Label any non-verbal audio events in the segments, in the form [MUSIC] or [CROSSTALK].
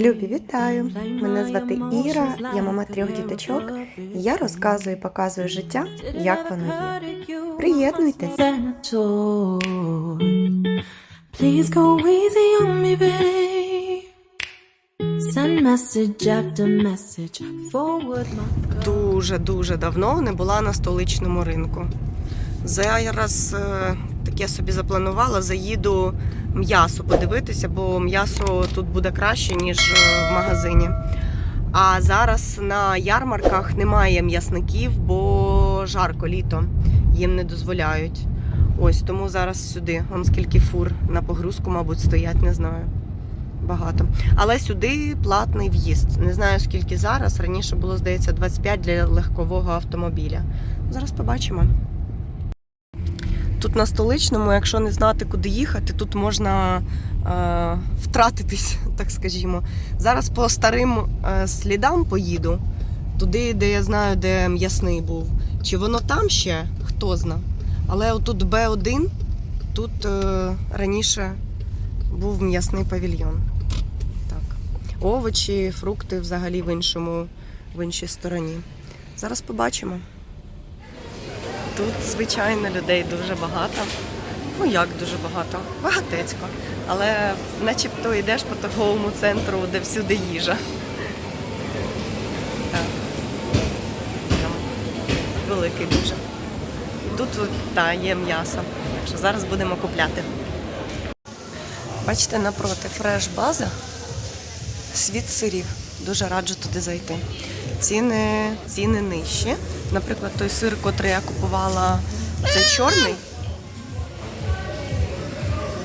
Любі, вітаю! Мене звати Іра, я мама трьох діточок. і Я розказую і показую життя, як воно є. Приєднуйтесь! Please go easy on me, babe. Send message after message. Forward my дуже дуже давно не була на столичному ринку. Зараз е, таке собі запланувала, заїду м'ясо подивитися, бо м'ясо тут буде краще, ніж е, в магазині. А зараз на ярмарках немає м'ясників, бо жарко літо їм не дозволяють. Ось тому зараз сюди. Вон скільки фур на погрузку, мабуть, стоять, не знаю. Багато. Але сюди платний в'їзд. Не знаю скільки зараз. Раніше було, здається, 25 для легкового автомобіля. Зараз побачимо. Тут на столичному, якщо не знати, куди їхати, тут можна е, втратитись, [LAUGHS] так скажімо. Зараз по старим е, слідам поїду, туди, де я знаю, де м'ясний був. Чи воно там ще, хто зна. Але отут Б1, тут е, раніше був м'ясний павільйон. Так. Овочі, фрукти взагалі в іншому, в іншій стороні. Зараз побачимо. Тут, звичайно, людей дуже багато. Ну як дуже багато? Багатецько. Але начебто йдеш по торговому центру, де всюди їжа. Великий дуже. І тут та, є м'ясо. Так що зараз будемо купляти. Бачите, напроти фреш-база, світ сирів. Дуже раджу туди зайти. Ціни, ціни нижчі. Наприклад, той сир, котрий я купувала, це чорний.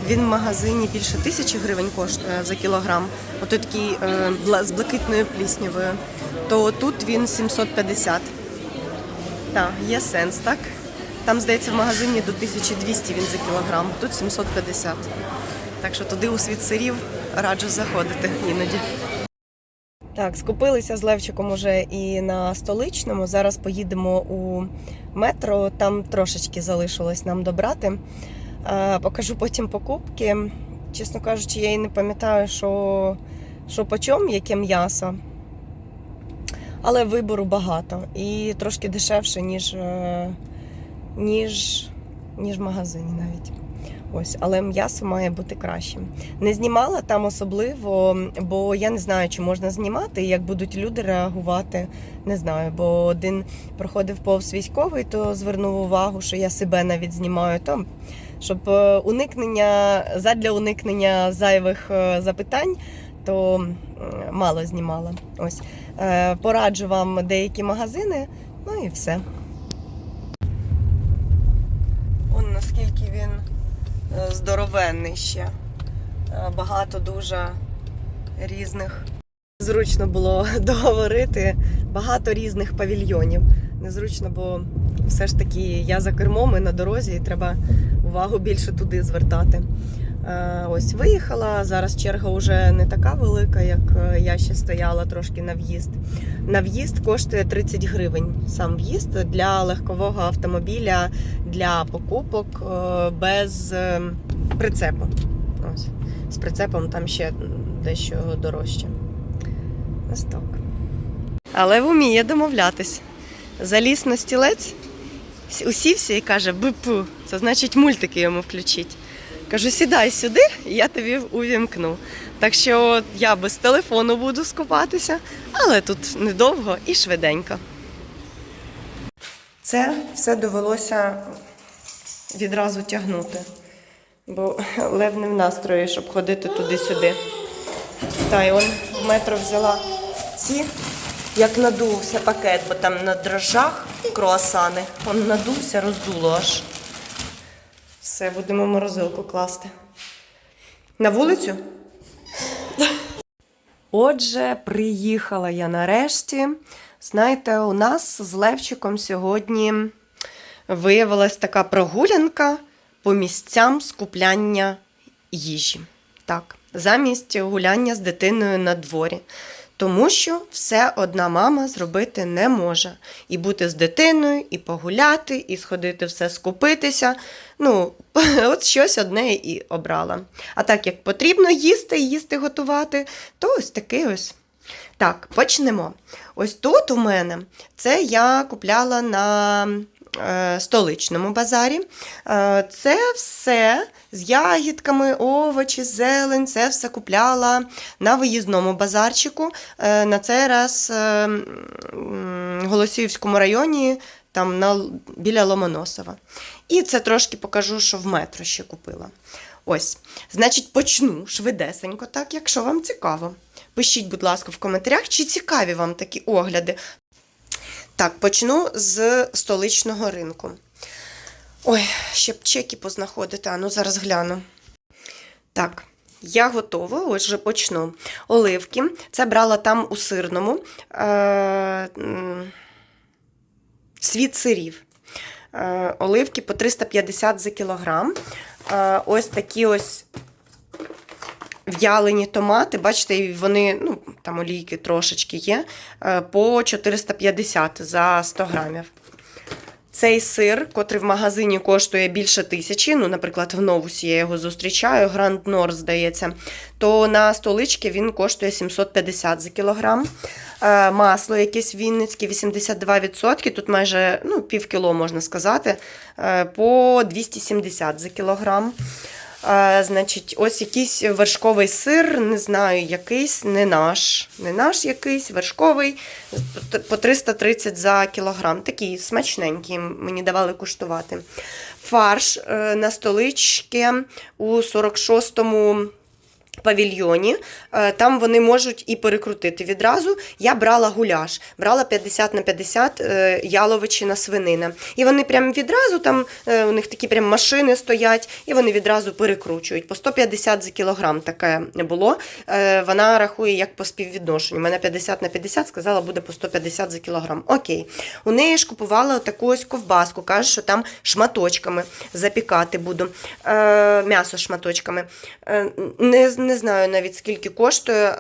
Він в магазині більше тисячі гривень коштує за кілограм. Ото такий е, з блакитною пліснявою. То тут він 750. Так, є сенс, так? Там, здається, в магазині до 1200 він за кілограм, тут 750. Так що туди у світ сирів раджу заходити іноді. Так, скупилися з Левчиком уже і на столичному. Зараз поїдемо у метро. Там трошечки залишилось нам добрати. Е, Покажу потім покупки. Чесно кажучи, я і не пам'ятаю, що, що по чому, яке м'ясо. Але вибору багато і трошки дешевше, ніж, е, ніж, ніж в магазині навіть. Ось, але м'ясо має бути кращим. Не знімала там особливо, бо я не знаю, чи можна знімати, як будуть люди реагувати. Не знаю, бо один проходив повз військовий, то звернув увагу, що я себе навіть знімаю там, щоб е, уникнення задля уникнення зайвих е, запитань, то мало знімала. Ось Е, пораджу вам деякі магазини, ну і все. Он наскільки він здоровенний ще. Е, Багато дуже різних. Зручно було [LAUGHS] договорити. Багато різних павільйонів. Незручно, бо все ж таки я за кермом і на дорозі, і треба увагу більше туди звертати. Е, Ось виїхала. Зараз черга вже не така велика, як е, я ще стояла трошки на в'їзд. На в'їзд коштує 30 гривень сам в'їзд для легкового автомобіля для покупок е, без прицепу. Ось. З прицепом там ще дещо дорожче. Так. Але вміє домовлятись. Заліз на стілець, усівся і каже: бипу, це значить мультики йому включить. Кажу, сідай сюди, і я тобі увімкну. Так що я без телефону буду скупатися, але тут недовго і швиденько. Це все довелося відразу тягнути, бо лев не в настрої, щоб ходити туди-сюди. Та й он в метро взяла ці, як надувся пакет, бо там на дрожжах круасани. Он надувся, роздуло аж. Все, будемо морозилку класти. На вулицю? Отже, приїхала я нарешті. Знаєте, у нас з Левчиком сьогодні виявилась така прогулянка по місцям скупляння їжі. Так, замість гуляння з дитиною на дворі. Тому що все одна мама зробити не може. І бути з дитиною, і погуляти, і сходити все скупитися. Ну, [LAUGHS] от щось одне і обрала. А так як потрібно їсти, їсти готувати, то ось такий ось. Так, почнемо. Ось тут у мене це я купляла на столичному базарі. Е, це все з ягідками, овочі, зелень, це все купляла на виїзному базарчику. Е, на цей раз е, в Голосіївському районі, там на, біля Ломоносова. І це трошки покажу, що в метро ще купила. Ось, значить, почну швидесенько, так, якщо вам цікаво. Пишіть, будь ласка, в коментарях, чи цікаві вам такі огляди. Так, почну з столичного ринку. Ой, ще б чеки познаходити, а ну зараз гляну. Так, я готова, ось вже почну. Оливки. Це брала там у сирному. Е, світ сирів. Е, оливки по 350 за кілограм. Е, ось такі ось в'ялені томати. Бачите, вони, ну, там олійки трошечки є, е, по 450 за 100 грамів. Цей сир, котрий в магазині коштує більше тисячі, ну, наприклад, в новусі я його зустрічаю, Grand Nord, здається, то на столички він коштує 750 за кілограм. Е, Масло якесь вінницьке, 82%, тут майже ну, пів кіло, можна сказати, е, по 270 за кілограм. Е, Значить, ось якийсь вершковий сир, не знаю, якийсь, не наш, не наш якийсь, вершковий, по 330 за кілограм. Такий смачненький, мені давали куштувати. Фарш е, на столички у 46-му павільйоні. Е, Там вони можуть і перекрутити відразу. Я брала гуляш, брала 50 на 50 е, яловичина свинина. І вони прям відразу там, е, у них такі прям машини стоять, і вони відразу перекручують. По 150 за кілограм таке було. Вона рахує як по співвідношенню. У мене 50 на 50, сказала, буде по 150 за кілограм. Окей. У неї ж купувала таку ось ковбаску. Каже, що там шматочками запікати буду. М'ясо шматочками. Не, не знаю навіть скільки коштує. е,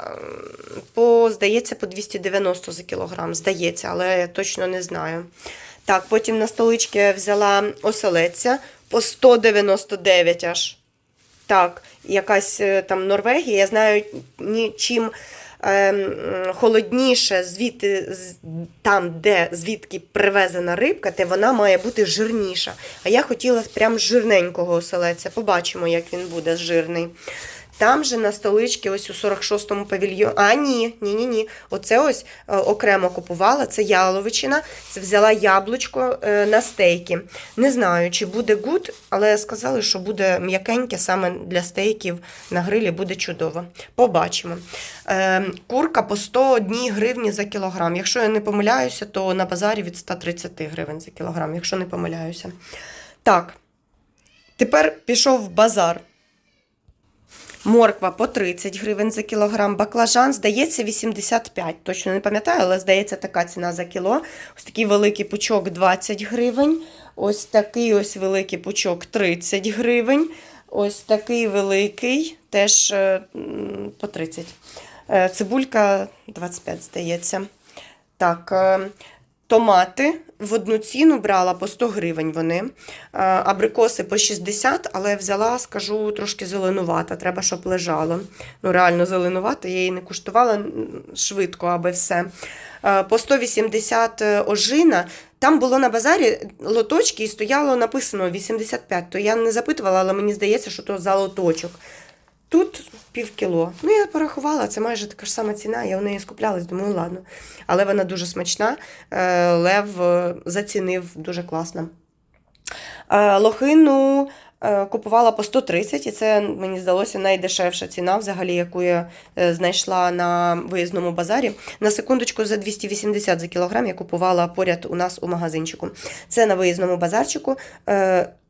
По, здається, по 290 за кілограм. Здається, але я точно не знаю. Так, потім на столички взяла оселедця по 199 аж. Так, якась е, там Норвегія. Я знаю, чим ем, холодніше звідти, там, де звідки привезена рибка, те вона має бути жирніша. А я хотіла прям жирненького оселедця. Побачимо, як він буде жирний. Там же на столичці, ось у 46-му павільйоні. А, ні, ні, ні, ні. Оце ось е, окремо купувала. Це яловичина. Це взяла яблучко е, на стейки. Не знаю, чи буде гуд, але сказали, що буде м'якеньке саме для стейків на грилі буде чудово. Побачимо. Е, Курка по 101 гривні за кілограм. Якщо я не помиляюся, то на базарі від 130 гривень за кілограм, якщо не помиляюся. Так, тепер пішов в базар. Морква по 30 гривень за кілограм, баклажан, здається, 85. Точно не пам'ятаю, але здається, така ціна за кіло. Ось такий великий пучок 20 гривень. Ось такий ось великий пучок 30 гривень. Ось такий великий, теж е, по 30. Е, Цибулька 25, здається. Так, е, томати в одну ціну брала по 100 гривень вони. Е, Абрикоси по 60, але взяла, скажу, трошки зеленувата. Треба, щоб лежало. Ну, реально зеленувата, я її не куштувала швидко, аби все. Е, По 180 ожина. Там було на базарі лоточки і стояло написано 85. То я не запитувала, але мені здається, що то за лоточок. Тут пів кіло. Ну, я порахувала, це майже така ж сама ціна. Я в неї скуплялась, думаю, ладно. Але вона дуже смачна. Е, Лев е, зацінив дуже класно. Е, Лохину купувала по 130, і це мені здалося найдешевша ціна, взагалі, яку я знайшла на виїзному базарі. На секундочку, за 280 за кілограм я купувала поряд у нас у магазинчику. Це на виїзному базарчику.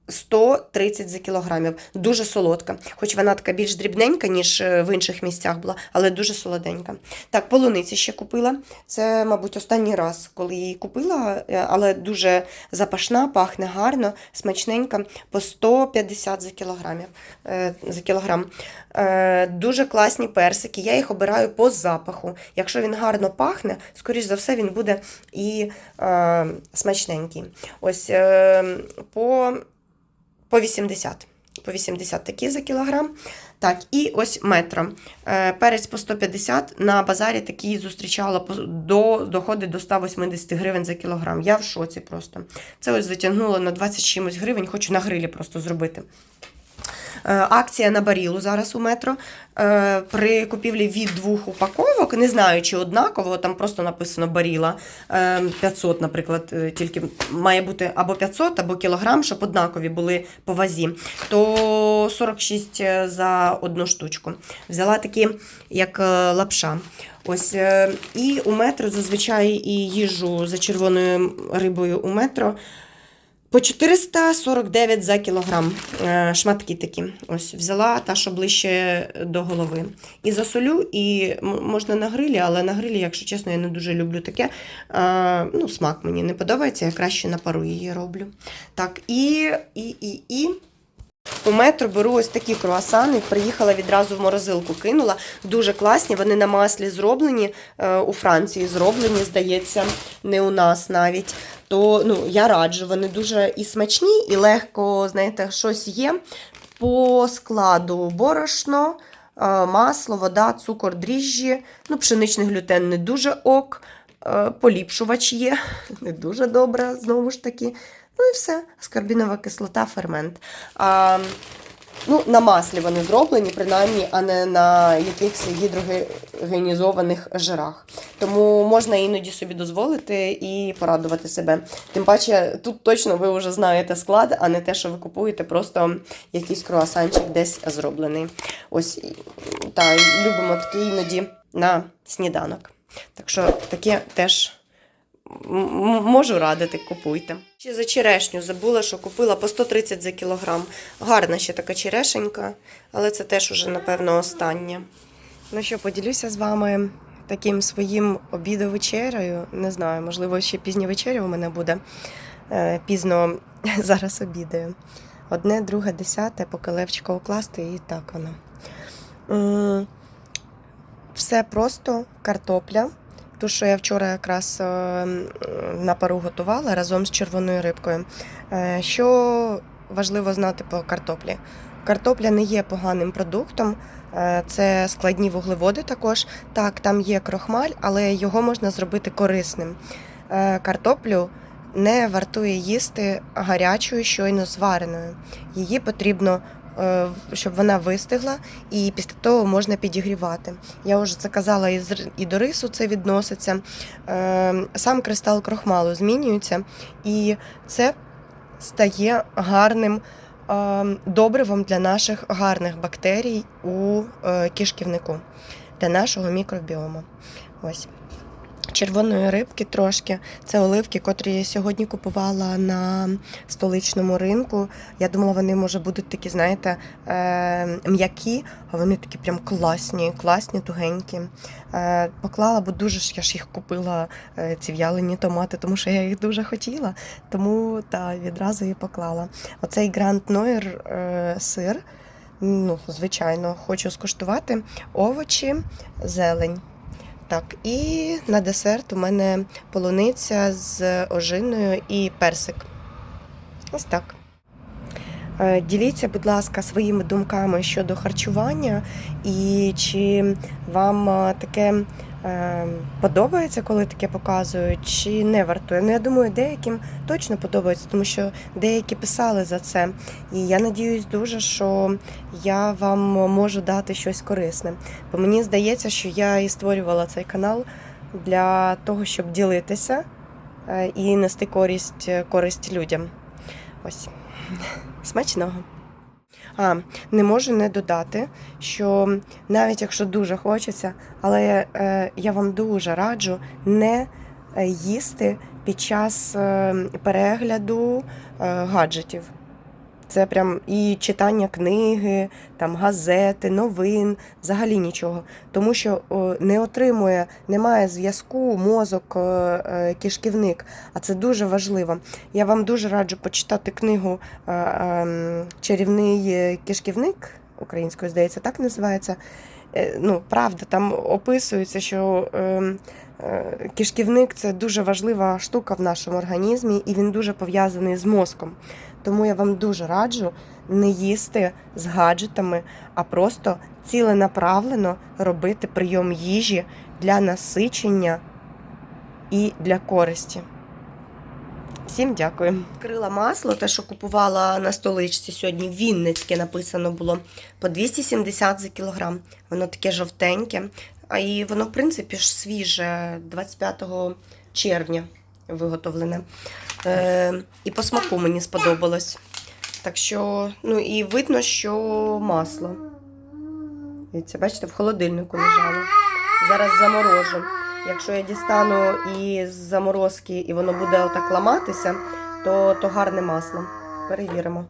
Е, 130 за кілограмів. Дуже солодка. Хоч вона така більш дрібненька, ніж е, в інших місцях була, але дуже солоденька. Так, полуниці ще купила. Це, мабуть, останній раз, коли її купила, е, але дуже запашна, пахне гарно, смачненька, по 150 за кілограмів. е, За кілограм. Дуже класні персики. Я їх обираю по запаху. Якщо він гарно пахне, скоріш за все, він буде і смачненький. Ось по, по 80. По 80 такі за кілограм. Так, і ось метро. Е, перець по 150 на базарі такий зустрічала до, доходить до 180 гривень за кілограм. Я в шоці просто. Це ось затягнуло на 20 чимось гривень, хочу на грилі просто зробити. Е, Акція на барілу зараз у метро. Е, При купівлі від двох упаковок, не знаю, чи однаково, там просто написано баріла е, 500, наприклад, е, тільки має бути або 500, або кілограм, щоб однакові були по вазі. То 46 за одну штучку. Взяла такі, як лапша. Ось, і у метро зазвичай і їжу за червоною рибою у метро. По 449 за кілограм. Е, Шматки такі. Ось взяла та, що ближче до голови. І засолю, і можна на грилі, але на грилі, якщо чесно, я не дуже люблю таке. Е, Ну, смак мені не подобається, я краще на пару її роблю. Так, і, і, і, і. У метро беру ось такі круасани. Приїхала відразу в морозилку, кинула. Дуже класні. Вони на маслі зроблені. е, У Франції зроблені, здається, не у нас навіть. То ну, я раджу, вони дуже і смачні, і легко, знаєте, щось є. По складу борошно, е, масло, вода, цукор, дріжджі. Ну, пшеничний глютен не дуже ок. е, Поліпшувач є, [LAUGHS] не дуже добре, знову ж таки. Ну і все. Аскорбінова кислота, фермент. А, ну, на маслі вони зроблені, принаймні, а не на якихось гідрогенізованих жирах. Тому можна іноді собі дозволити і порадувати себе. Тим паче, тут точно ви вже знаєте склад, а не те, що ви купуєте, просто якийсь круасанчик десь зроблений. Ось і- та любимо таке іноді на сніданок. Так що таке теж можу радити, купуйте. Ще за черешню забула, що купила по 130 за кілограм. Гарна ще така черешенька, але це теж уже, напевно, остання. Ну що, поділюся з вами таким своїм обідо-вечерею. Не знаю, можливо, ще пізня вечеря у мене буде. Е, Пізно [LAUGHS] зараз обідаю. Одне, друге, десяте, поки левчика укласти, і так воно. Все просто картопля. Ту, що я вчора якраз е, на пару готувала разом з червоною рибкою. Е, Що важливо знати по картоплі? Картопля не є поганим продуктом, е, це складні вуглеводи також. Так, там є крохмаль, але його можна зробити корисним. Е, Картоплю не вартує їсти гарячою, щойно звареною. Її потрібно, е, щоб вона вистигла, і після того можна підігрівати. Я вже це казала і, до рису це відноситься. Е, Сам кристал крохмалу змінюється, і це стає гарним е, добривом для наших гарних бактерій у е, кишківнику, для нашого мікробіому. Ось. Червоної рибки трошки. Це оливки, котрі я сьогодні купувала на столичному ринку. Я думала, вони може будуть такі, знаєте, е, м'які, а вони такі прям класні, класні, тугенькі. Е, поклала, бо дуже ж я ж їх купила, е, ці в'ялені томати, тому що я їх дуже хотіла. Тому та відразу і поклала. Оцей Гранд Нойер е, сир. Ну, звичайно, хочу скуштувати овочі, зелень. Так, і на десерт у мене полуниця з ожиною і персик. Ось так. Е, Діліться, будь ласка, своїми думками щодо харчування, і чи вам е, таке подобається, коли таке показують, чи не вартує. Ну, я думаю, деяким точно подобається, тому що деякі писали за це. І я надіюсь дуже, що я вам можу дати щось корисне. Бо мені здається, що я і створювала цей канал для того, щоб ділитися е, і нести користь, користь людям. Ось. [LAUGHS] Смачного. А, не можу не додати, що навіть якщо дуже хочеться, але е, я вам дуже раджу не е, їсти під час е, перегляду гаджетів. Це прям і читання книги, там газети, новин, взагалі нічого. Тому що не отримує, немає зв'язку мозок, е, е, кишківник. А це дуже важливо. Я вам дуже раджу почитати книгу е, Чарівний кишківник українською, здається, так називається. Ну, правда, там описується, що кишківник це дуже важлива штука в нашому організмі, і він дуже пов'язаний з мозком. Тому я вам дуже раджу не їсти з гаджетами, а просто ціленаправлено робити прийом їжі для насичення і для користі. Всім дякую. Крила масло, те, що купувала на столичці сьогодні, Вінницьке написано було по 270 за кілограм. Воно таке жовтеньке. А і воно, в принципі, ж свіже 25 червня виготовлене. Е, і по смаку мені сподобалось. Так що, ну і видно, що масло. Це, бачите, в холодильнику лежало. Зараз заморожу. Якщо я дістану з заморозки і воно буде отак ламатися, то, то гарне масло. Перевіримо.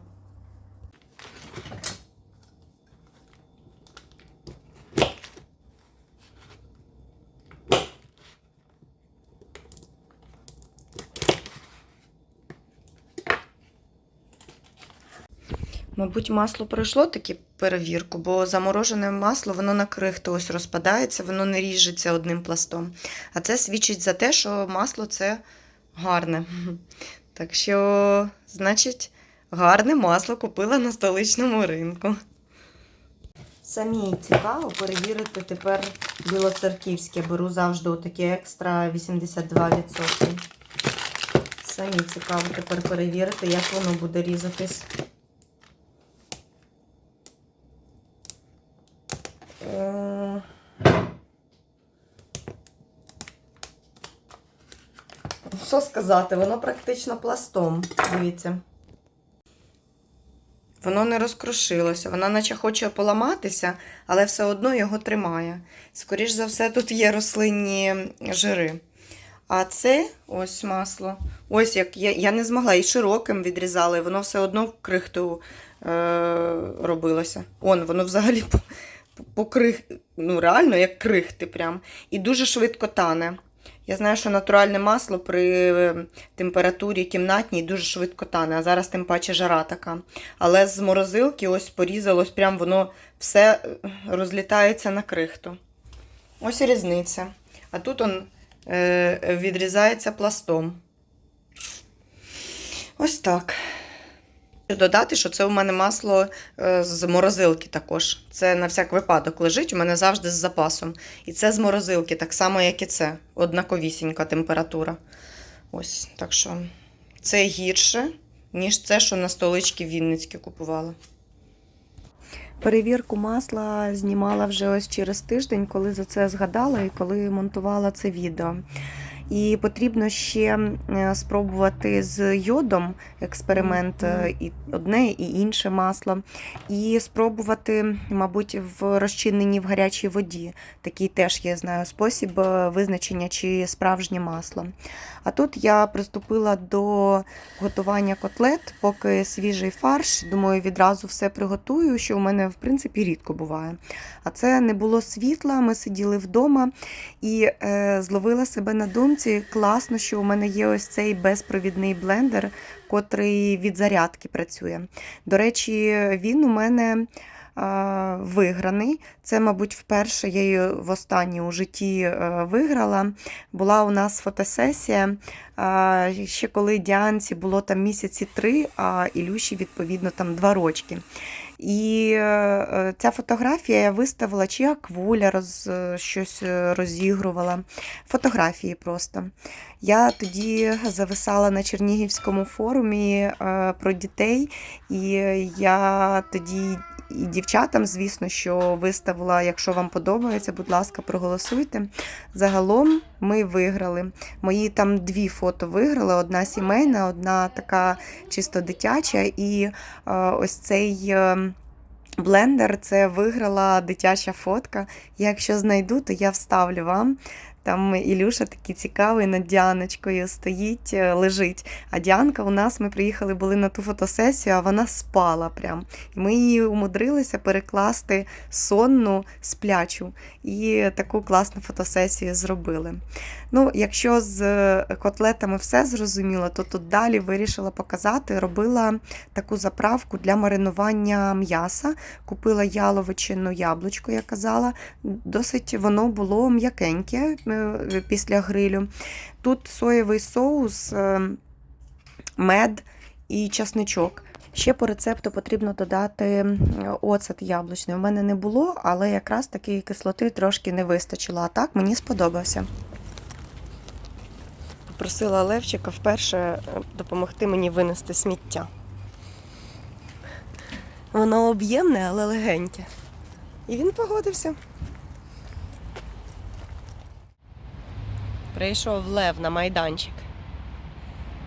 Мабуть, масло пройшло таки перевірку, бо заморожене масло воно на крихту ось розпадається, воно не ріжеться одним пластом. А це свідчить за те, що масло це гарне. [LAUGHS] Так що, значить, гарне масло купила на столичному ринку. Самі цікаво перевірити тепер білоцерківське. Беру завжди таке екстра 82%. Самі цікаво тепер перевірити, як воно буде різатись. Що сказати, воно практично пластом. Дивіться. Воно не розкрушилося, воно наче хоче поламатися, але все одно його тримає. Скоріш за все, тут є рослинні жири. А це ось масло. Ось як я, я не змогла і широким відрізала, і воно все одно в крихту е, робилося. Он, воно взагалі по, по ну реально як крихти прям. І дуже швидко тане. Я знаю, що натуральне масло при е, температурі кімнатній дуже швидко тане, а зараз тим паче жара така. Але з морозилки ось порізалось, прям воно все е, розлітається на крихту. Ось і різниця. А тут он е, відрізається пластом. Ось так. Додати, що це у мене масло е, з морозилки також. Це на всяк випадок лежить, у мене завжди з запасом. І це з морозилки, так само, як і це. Однаковісінька температура. Ось, так що це гірше, ніж це, що на столичці Вінницькі купувала. Перевірку масла знімала вже ось через тиждень, коли за це згадала і коли монтувала це відео. І потрібно ще е, спробувати з йодом експеримент е, і одне і інше масло. І спробувати, мабуть, в розчиненні в гарячій воді. Такий теж я знаю спосіб е, визначення, чи справжнє масло. А тут я приступила до готування котлет, поки свіжий фарш. Думаю, відразу все приготую, що у мене в принципі рідко буває. А це не було світла. Ми сиділи вдома і е, зловила себе на думці. Класно, що у мене є ось цей безпровідний блендер, котрий від зарядки працює. До речі, він у мене. Виграний. Це, мабуть, вперше я її востаннє у житті е, виграла. Була у нас фотосесія, ще коли Діанці було там місяці три, а Ілюші, відповідно, там два рочки. І е, ця фотографія я виставила, чи аквуля роз, е, щось е, розігрувала. Фотографії просто. Я тоді зависала на Чернігівському форумі е, про дітей, і я тоді. І дівчатам, звісно, що виставила, якщо вам подобається, будь ласка, проголосуйте. Загалом ми виграли. Мої там дві фото виграли: одна сімейна, одна така чисто дитяча. І е, ось цей е, блендер це виграла дитяча фотка. Якщо знайду, то я вставлю вам. Там Ілюша такий цікавий над Діаночкою стоїть, е, лежить. А Діанка у нас ми приїхали, були на ту фотосесію, а вона спала прям. І ми її умудрилися перекласти сонну сплячу. І таку класну фотосесію зробили. Ну, якщо з е, котлетами все зрозуміло, то тут далі вирішила показати. Робила таку заправку для маринування м'яса. Купила яловичину яблучко, я казала. Досить воно було м'якеньке е, після грилю. Тут соєвий соус, е, мед і часничок. Ще по рецепту потрібно додати м, оцет яблучний. У мене не було, але якраз такої кислоти трошки не вистачило. А так мені сподобався. Попросила Левчика вперше е, допомогти мені винести сміття. Воно об'ємне, але легеньке. І він погодився. Прийшов Лев на майданчик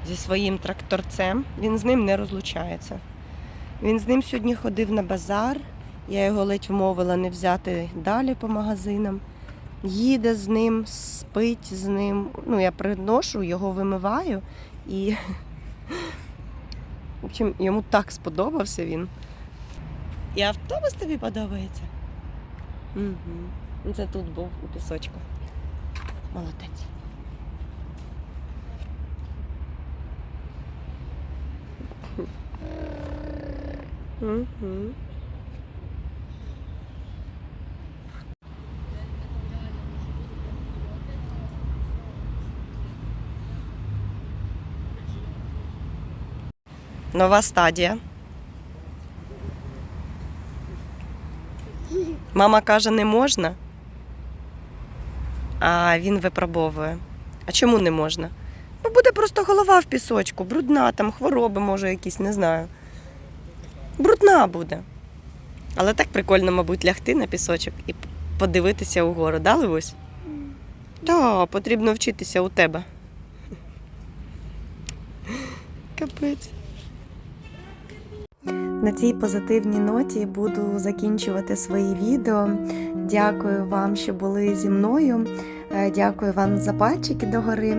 зі своїм тракторцем. Він з ним не розлучається. Він з ним сьогодні ходив на базар. Я його ледь вмовила не взяти далі по магазинам. Їде з ним, спить з ним. Ну, я приношу, його вимиваю і в общем, йому так сподобався він. І автобус тобі подобається? Угу. Це тут був у пісочку. Молодець. Нова стадія. Мама каже, не можна, а він випробовує. А чому не можна? Бо буде просто голова в пісочку, брудна, там хвороби, може, якісь, не знаю. Брудна буде. Але так прикольно, мабуть, лягти на пісочок і подивитися угору, да, Левусь? Так, потрібно вчитися у тебе. Капець. На цій позитивній ноті буду закінчувати свої відео. Дякую вам, що були зі мною. Е, Дякую вам за пальчики догори.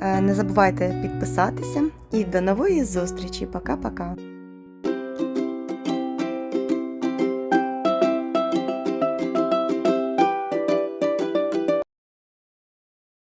Е, Не забувайте підписатися і до нової зустрічі. Пока-пока.